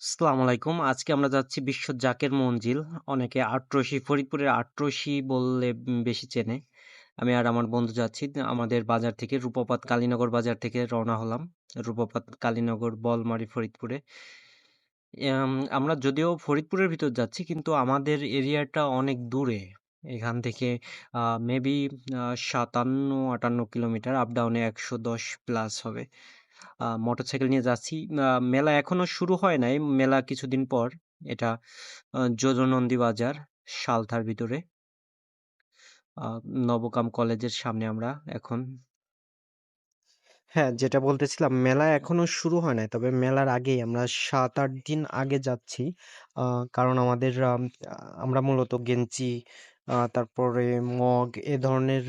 আসসালামু আলাইকুম। আজকে আমরা যাচ্ছি বিশ্ব জাকের মঞ্জিল। অনেকে আটরশি ফরিদপুরের আটরশি বললে বেশি চেনে। আমি আর আমার বন্ধু যাচ্ছি। আমাদের বাজার থেকে রূপপাত কালীনগর বাজার থেকে রওনা হলাম। রূপপাত কালীনগর, বলমারি, ফরিদপুরে। আমরা যদিও ফরিদপুরের ভিতর যাচ্ছি কিন্তু আমাদের এরিয়াটা অনেক দূরে। এখান থেকে মেবি আ ৫৭-৫৮ কিলোমিটার আপ ডাউনে ১১০ প্লাস হবে। মোটরসাইকেল নিয়ে যাচ্ছি। মেলা এখনও শুরু হয় নাই। মেলা কিছুদিন পর। এটা আ যোজনন্দী বাজার, সালথার ভিতরে। নবকাম কলেজের সামনে আমরা এখন। হ্যাঁ, যেটা বলতেছিলাম মেলা এখনও শুরু হয় নাই। তবে মেলার আগেই আমরা ৭-৮ দিন আগে যাচ্ছি। কারণ আমাদের আমরা মূলত গেঞ্জি, তারপরে মগ এ ধরনের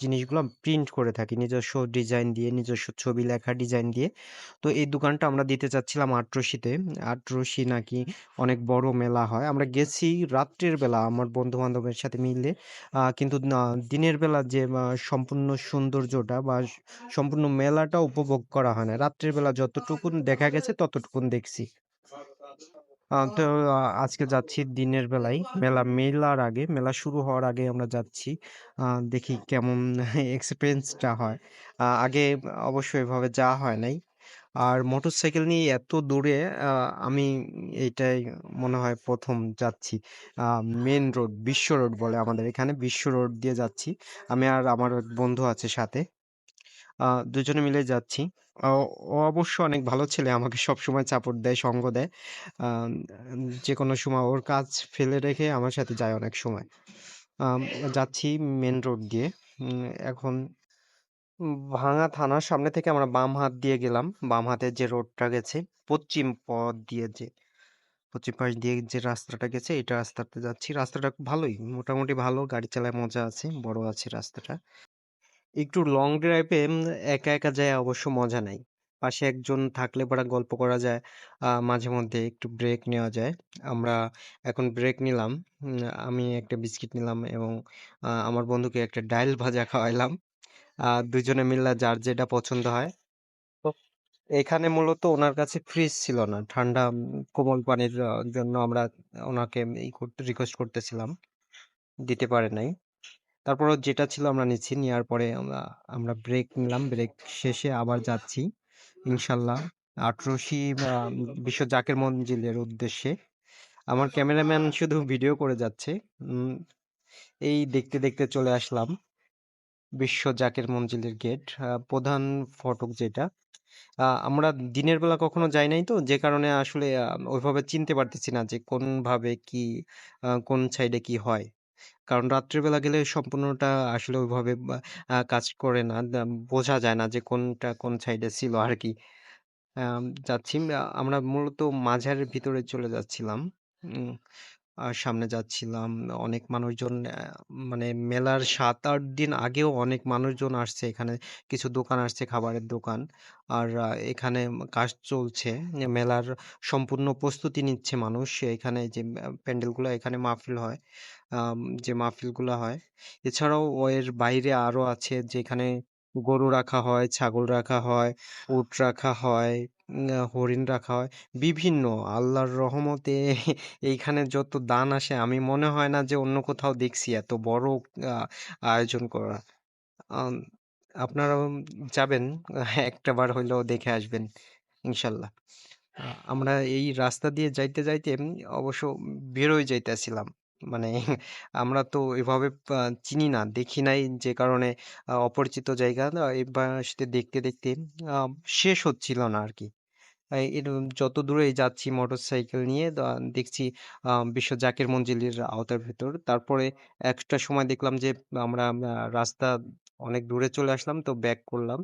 জিনিসগুলো প্রিন্ট করে থাকি নিজস্ব ডিজাইন দিয়ে, নিজস্ব ছবি লেখা ডিজাইন দিয়ে। তো এই দোকানটা আমরা দিতে চাচ্ছিলাম আটরশিতে। আটরশি নাকি অনেক বড় মেলা হয়। আমরা গেছি রাত্রের বেলা আমার বন্ধু-বান্ধবের সাথে মিলে। কিন্তু দিনের বেলা যে সম্পূর্ণ সৌন্দর্যটা বা সম্পূর্ণ মেলাটা উপভোগ করা হয় না রাত্রের বেলা যতটুকুন দেখা গেছে ততটুকুন দেখছি। তো আজকে যাচ্ছি দিনের বেলায়। মেলা মেলার আগে, মেলা শুরু হওয়ার আগে আমরা যাচ্ছি। দেখি কেমন এক্সপিরিয়েন্সটা হয়। আগে অবশ্য এভাবে যাওয়া হয় নাই। আর মোটরসাইকেল নিয়ে এত দূরে আমি এইটাই মনে হয় প্রথম যাচ্ছি। মেন রোড, বিশ্ব রোড বলে আমাদের এখানে। বিশ্ব রোড দিয়ে যাচ্ছি। আমি আর আমার এক বন্ধু আছে সাথে। দুজনে মিলে যাচ্ছি। ও অবশ্য অনেক ভালো ছেলে। আমাকে সবসময় সাপোর্ট দেয়, সঙ্গ দেয়। আম যেকোনো সময় ওর কাজ ফেলে রেখে আমার সাথে যায় অনেক সময়। যাচ্ছি মেইন রোড দিয়ে। এখন ভাঙা থানার সামনে থেকে আমরা বাম হাত দিয়ে গেলাম। বাম হাতের যে রোডটা গেছে, পশ্চিম পথ দিয়ে যে পশ্চিম পাশ দিয়ে যে রাস্তাটা গেছে, এটা রাস্তাতে যাচ্ছি। রাস্তাটা ভালোই, মোটামুটি ভালো। গাড়ি চালায় মজা আছে। বড় আছে রাস্তাটা। একটু লং ড্রাইভে একা, একা যায় অবশ্য মজা নাই। পাশে একজন থাকলে পরে গল্প করা যায়। মাঝে মধ্যে একটু ব্রেক নেওয়া যায়। আমরা এখন ব্রেক নিলাম। আমি একটা বিস্কিট নিলাম এবং আমার বন্ধুকে একটা ডাইল ভাজা খাওয়াইলাম। দুজনে মিল্লা যার যেটা পছন্দ হয়। তো এখানে মূলত ওনার কাছে ফ্রিজ ছিল না। ঠান্ডা কোমল পানির জন্য আমরা ওনাকে ই করতে রিকোয়েস্ট করতেছিলাম। দিতে পারে নাই। তারপরেও যেটা ছিল আমরা নিচ্ছি। নেওয়ার পরে আমরা আমরা ব্রেক নিলাম। ব্রেক শেষে আবার যাচ্ছি। ইনশাল্লাহ আটরশি বিশ্ব জাকের মঞ্জিলের উদ্দেশ্যে। আমার ক্যামেরাম্যান শুধু ভিডিও করে যাচ্ছে। এই দেখতে, দেখতে চলে আসলাম। বিশ্ব জাকের মঞ্জিলের গেট। প্রধান ফটক যেটা। আমরা দিনের বেলা কখনো যাই নাই তো যে কারণে আসলে ওইভাবে চিনতে পারতেছি না যে কোনভাবে কি কোন সাইডে কি হয়। কারণ রাত্রিবেলা গেলে সম্পূর্ণটা আসলে ওইভাবে কাজ করে না। বোঝা যায় না যে কোনটা কোন সাইডে ছিল আরকি। আম, যাচ্ছি আমরা মূলত মাঝারের ভিতরে চলে যাচ্ছিলাম। উম সামনে যাচ্ছিলাম। অনেক মানুষজন মানে মেলার ৭-৮ দিন আগেও অনেক মানুষজন আসছে এখানে। কিছু দোকান আসছে, খাবারের দোকান। আর এখানে কাজ চলছে। মেলার সম্পূর্ণ প্রস্তুতি নিচ্ছে মানুষ। এখানে যে প্যান্ডেলগুলা এখানে মাহফিল হয়। যে মাহফিলগুলা হয়। এছাড়াও ও এর বাইরে আরও আছে যেখানে গরু রাখা হয়, ছাগল রাখা হয়, উট রাখা হয়, হরিণ রাখা হয়। বিভিন্ন আল্লাহর রহমতে এইখানে যত দান আসে আমি মনে হয় না যে অন্য কোথাও দেখছি এত বড় আয়োজন করা। আপনারা যাবেন একটাবার হইলেও দেখে আসবেন ইনশাল্লাহ আমরা এই রাস্তা দিয়ে যাইতে, যাইতে অবশ্য বের হয়ে যাইতেছিলাম। মানে আমরা তো এভাবে চিনি না, দেখি নাই যে কারণে অপরিচিত জায়গা এই দেখতে, দেখতে শেষ হচ্ছিল না আরকি। আ এরকম যত দূরে যাচ্ছি মোটরসাইকেল নিয়ে দেখছি বিশ্ব জাকের মঞ্জিলের আওতার ভেতর। তারপরে একটা সময় দেখলাম যে, আমরা রাস্তা অনেক দূরে চলে আসলাম, তো ব্যাক করলাম।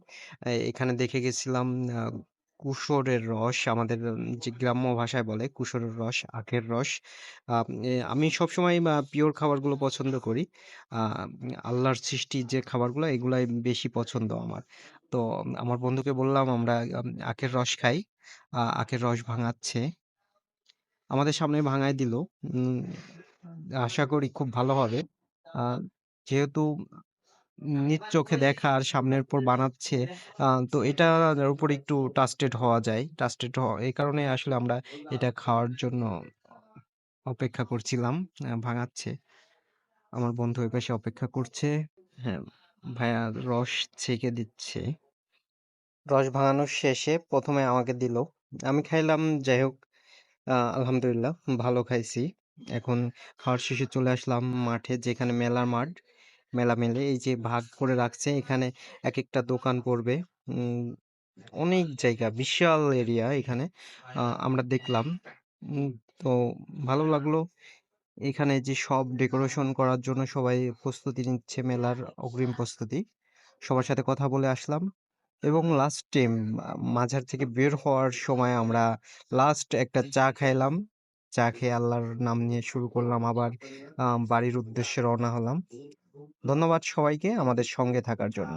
এখানে দেখে গেছিলাম কুশরের রস আমাদের যে গ্রাম্য ভাষায় বলে কুশরের রস, আখের রস। আমি সবসময় পিওর খাবারগুলো পছন্দ করি। আল্লাহর সৃষ্টি যে খাবারগুলো এগুলাই বেশি পছন্দ আমার। তো আমার বন্ধুকে বললাম আমরা আখের রস খাই। আখের রস ভাঙাচ্ছে। আমাদের সামনে ভাঙায় দিল। আশা করি খুব ভালো হবে। যেহেতু নিজ চোখে দেখা আর সামনের পর বানাচ্ছে তো এটার উপর একটু ট্রাস্টেড হওয়া যায়। ট্রাস্টেড হওয়া এই কারণে আসলে আমরা এটা খাওয়ার জন্য অপেক্ষা করছিলাম। ভাঙাচ্ছে। আমার বন্ধু ওই পাশে অপেক্ষা করছে। হ্যাঁ, ভাইয়া রস ছেঁকে দিচ্ছে। রস ভাঙানোর শেষে প্রথমে আমাকে দিল। আমি খাইলাম যাই হোক আলহামদুলিল্লাহ ভালো খাইছি। এখন খাওয়ার শেষে চলে আসলাম মাঠে যেখানে মেলার মাঠ। মেলা মেলে এই যে ভাগ করে রাখছে, এখানে এক একটা দোকান পড়বে। অনেক জায়গা, বিশাল এরিয়া এখানে। আমরা দেখলাম। তো ভালো লাগল। এখানে যে সব ডেকোরেশন করার জন্য সবাই প্রস্তুতি নিচ্ছে মেলার অগ্রিম প্রস্তুতি। সবার সাথে কথা বলে আসলাম এবং লাস্ট মা মাঝার থেকে বের হওয়ার সময় আমরা লাস্ট একটা চা খাইলাম। চা খেয়ে আল্লাহর নাম নিয়ে শুরু করলাম, আবার বাড়ির উদ্দেশ্যে রওনা হলাম। ধন্যবাদ সবাইকে আমাদের সঙ্গে থাকার জন্য।